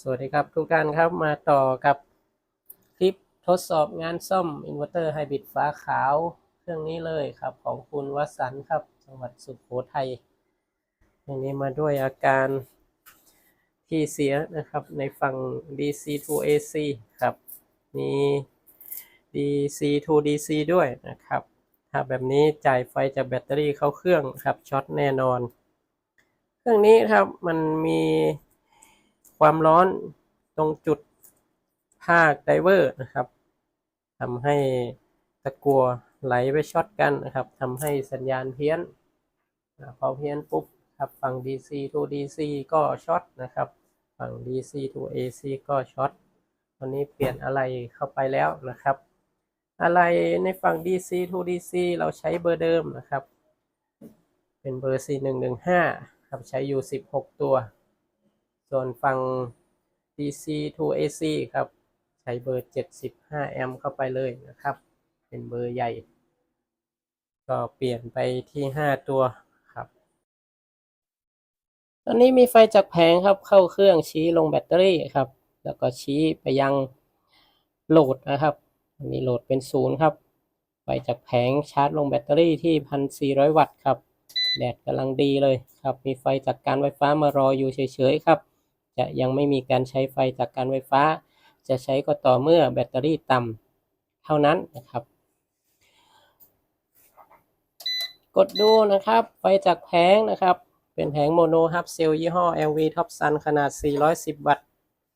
สวัสดีครับทุกท่านครับมาต่อกับคลิปทดสอบงานซ่อมอินเวอร์เตอร์ไฮบริดฟ้าขาวเครื่องนี้เลยครับ ของคุณวสันต์ครับ จังหวัดสุโขทัยเครื่องนี้มาด้วยอาการที่เสียนะครับในฝั่ง DC to AC ครับ มี DC to DC ด้วยนะครับ ถ้าแบบนี้จ่ายไฟจากแบตเตอรี่เข้าเครื่องครับช็อตแน่นอน เครื่องนี้ครับมันมี ความร้อนตรงจุดภาคไดเวอร์นะครับทำให้ตะกัวไหลไปช็อตกันนะครับทำให้สัญญาณเพี้ยนพอเพี้ยนปุ๊บครับฝั่ง DC to DC ก็ช็อตนะครับฝั่ง DC to AC ก็ช็อตตอนนี้เปลี่ยนอะไรเข้าไปแล้วนะครับ อะไรในฝั่ง DC to DC เราใช้เบอร์เดิมนะครับ เป็นเบอร์ C115 ครับใช้อยู่ 16 ตัว ส่วนฝั่ง DC to AC ครับ ใช้เบอร์ 75 แอมป์เข้าไปเลยนะครับ เป็นเบอร์ใหญ่ ก็เปลี่ยนไปที่ 5 ตัวครับ ตอนนี้มีไฟจากแผงครับเข้าเครื่องชี้ลงแบตเตอรี่ครับ แล้วก็ชี้ไปยังโหลดนะครับอันนี้โหลดเป็นศูนย์ครับ ไฟจากแผงชาร์จลงแบตเตอรี่ที่ 1,400 วัตต์ครับแดดกำลังดีเลยครับ มีไฟจากการไฟฟ้ามารออยู่เฉยๆครับ จะยังไม่มีการใช้ไฟจากการไฟฟ้า จะใช้ก็ต่อเมื่อแบตเตอรี่ต่ำเท่านั้นนะครับ กดดูนะครับ ไฟจากแผงนะครับ เป็นแผงโมโนฮับเซลยี่ห้อ LV Top Sun ขนาด 410 วัตต์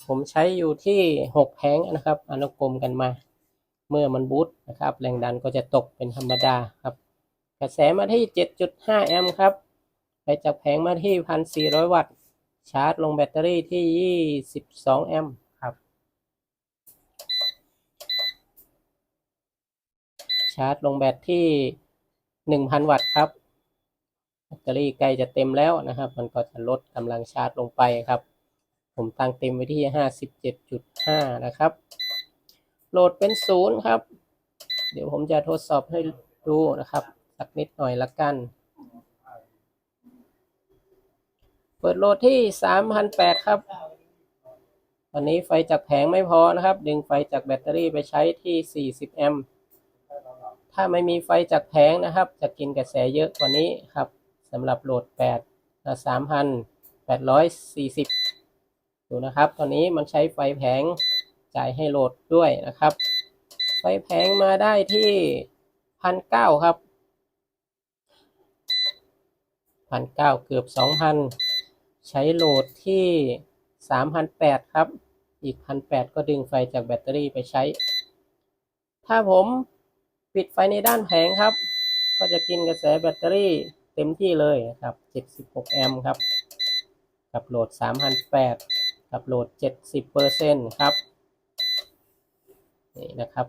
ผมใช้อยู่ที่ 6 แผงนะครับ อนุกรมกันมา เมื่อมันบูตนะครับ แรงดันก็จะตกเป็นธรรมดาครับ กระแสมาที่ 7.5 แอมป์ครับ ไปจากแผงมาที่ 1,400 วัตต์ ชาร์จลงแบตเตอรี่ที่ 22 แอมป์ครับ ชาร์จลงแบตที่ 1,000 วัตต์ครับ แบตเตอรี่ใกล้จะเต็มแล้วนะครับ มันก็จะลดกำลังชาร์จลงไปครับ ผมตั้งเต็มไว้ที่ 57.5 นะครับ โหลดเป็นศูนย์ครับ เดี๋ยวผมจะทดสอบให้ดูนะครับ สักนิดหน่อยละกัน เปิดโหลดที่3,008ครับตอนนี้ไฟจากแผงไม่พอนะครับ ดึงไฟจากแบตเตอรี่ไปใช้ที่40แอมป์ถ้าไม่มีไฟจากแผงนะครับ จะกินกระแสเยอะกว่านี้ครับสำหรับโหลด8 3,840ดูนะครับ ตอนนี้มันใช้ไฟแผงจ่ายให้โหลดด้วยนะครับ ไฟแผงมาได้ที่1,900ครับ1,900เกือบ2,000 ใช้โหลดที่ 3,800 ครับ อีก 1,800 ก็ดึงไฟจากแบตเตอรี่ไปใช้ ถ้าผมปิดไฟในด้านแผงครับ ก็จะกินกระแสแบตเตอรี่เต็มที่เลยครับ 76 แอมป์ครับ กับโหลด 3,800 กับโหลด 70%ครับ นี่นะครับ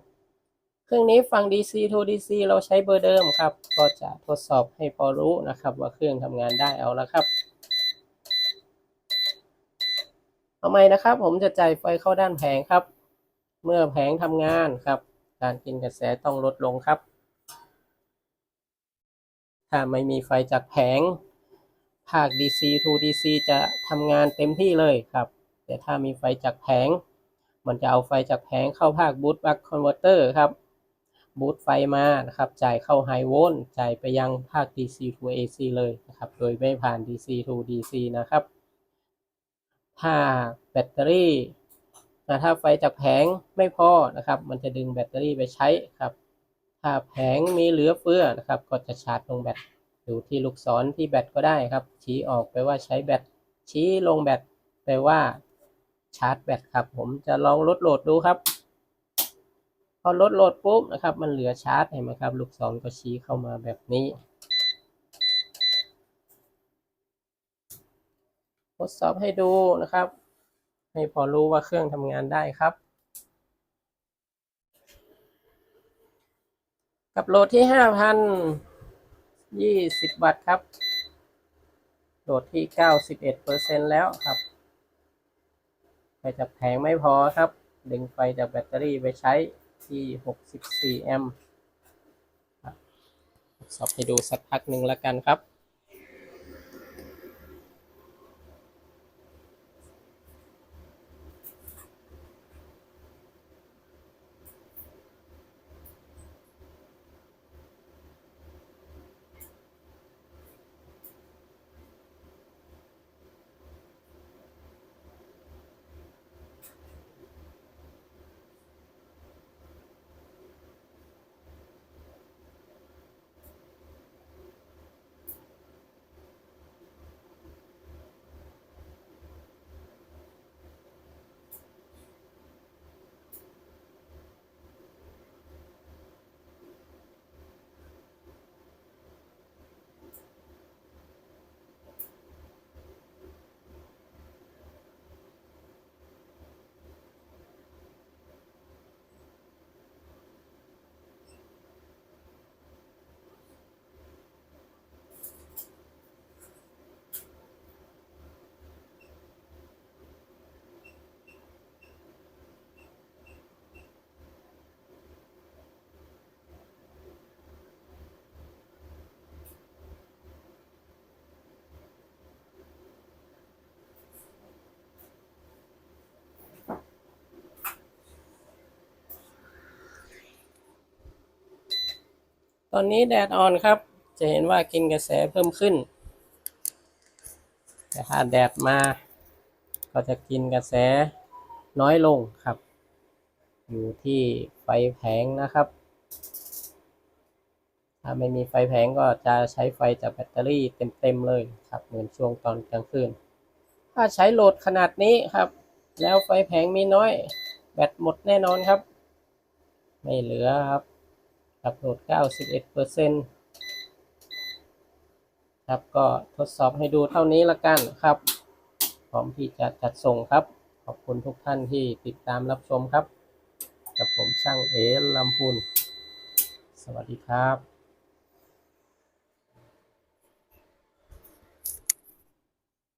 เครื่องนี้ฝั่ง DC to DC เราใช้เบอร์เดิมครับ ก็จะทดสอบให้พอรู้นะครับ ว่าเครื่องทำงานได้เอาแล้วครับ เอาใหม่นะครับ ผมจะจ่ายไฟเข้าด้านแผงครับ เมื่อแผงทำงานครับ การกินกระแสต้องลดลงครับ ถ้าไม่มีไฟจากแผง ภาค DC to DC จะทำงานเต็มที่เลยครับ แต่ถ้ามีไฟจากแผง มันจะเอาไฟจากแผงเข้าภาคบูตบัคคอนเวอร์เตอร์ครับบูตไฟมานะครับ จ่ายเข้าไฮโวลต์จ่ายไปยังภาค DC to AC เลยนะครับ โดยไม่ผ่าน DC to DC นะครับ ถ้าแบตเตอรี่ถ้าไฟจากแผงไม่พอนะครับ มันจะดึงแบตเตอรี่ไปใช้ครับ ถ้าแผงมีเหลือเฟือนะครับ ก็จะชาร์จลงแบตดูที่ลูกศรที่แบตก็ได้ครับ ชี้ออกไปว่าใช้แบตชี้ลงแบตแปลว่าชาร์จแบตครับ ผมจะลองลดโหลดดูครับ พอลดโหลดปุ๊บนะครับ มันเหลือชาร์จเห็นไหมครับ ลูกศรก็ชี้เข้ามาแบบนี้ ดสอบให้ดูนะครับ ให้พอรู้ว่าเครื่องทำงานได้ครับกับโหลดที่ห้าพันยี่สิบวัตต์ครับ โหลดที่เก้าสิบเอ็ดเปอร์เซ็นแล้วครับไฟจากแผงไม่พอครับ ดึงไฟจากแบตเตอรี่ไปใช้ที่หกสิบสี่แอมป์ทดสอบให้ดูสักพักหนึ่งแล้วกันครับ ตอนนี้แดดอ่อนครับ จะเห็นว่ากินกระแสเพิ่มขึ้น แต่ถ้าแดดมา ก็จะกินกระแสน้อยลงครับ อยู่ที่ไฟแผงนะครับ ถ้าไม่มีไฟแผงก็จะใช้ไฟจากแบตเตอรี่เต็มๆเลยครับ เหมือนช่วงตอนกลางคืน ถ้าใช้โหลดขนาดนี้ครับ แล้วไฟแผงมีน้อย แบตหมดแน่นอนครับ ไม่เหลือครับ อัพโหลด 91เปอร์เซ็นต์ครับก็ทดสอบให้ดูเท่านี้ละกันครับ พร้อมที่จะจัดส่งครับ ขอบคุณทุกท่านที่ติดตามรับชมครับ กับผมช่างเอลำพูน สวัสดีครับ